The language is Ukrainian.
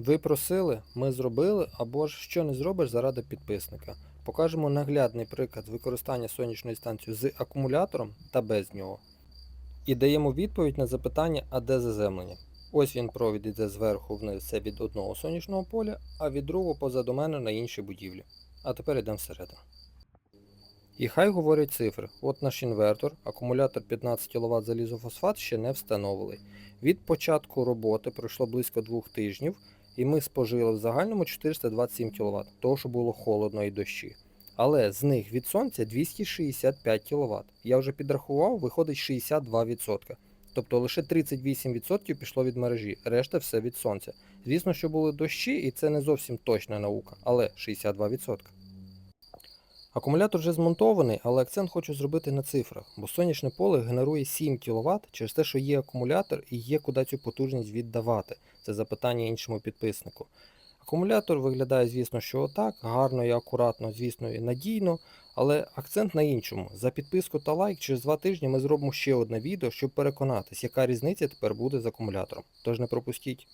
Ви просили, ми зробили, або ж що не зробиш заради підписника. Покажемо наглядний приклад використання сонячної станції з акумулятором та без нього. І даємо відповідь на запитання, а де заземлення. Ось він провід іде зверху вниз, це від одного сонячного поля, а від другого позаду мене на іншій будівлі. А тепер йдемо всередину. І хай говорять цифри. От наш інвертор, акумулятор 15 кВт залізофосфат ще не встановлений. Від початку роботи пройшло близько двох тижнів, і ми спожили в загальному 427 кВт, того що було холодно і дощі. Але з них від сонця 265 кВт. Я вже підрахував, виходить 62%. Тобто лише 38% пішло від мережі, решта все від сонця. Звісно, що були дощі, і це не зовсім точна наука, але 62%. Акумулятор вже змонтований, але акцент хочу зробити на цифрах, бо сонячне поле генерує 7 кВт через те, що є акумулятор і є куди цю потужність віддавати. Це запитання іншому підписнику. Акумулятор виглядає, звісно, що отак, гарно і акуратно, звісно, і надійно, але акцент на іншому. За підписку та лайк через два тижні ми зробимо ще одне відео, щоб переконатись, яка різниця тепер буде з акумулятором. Тож не пропустіть.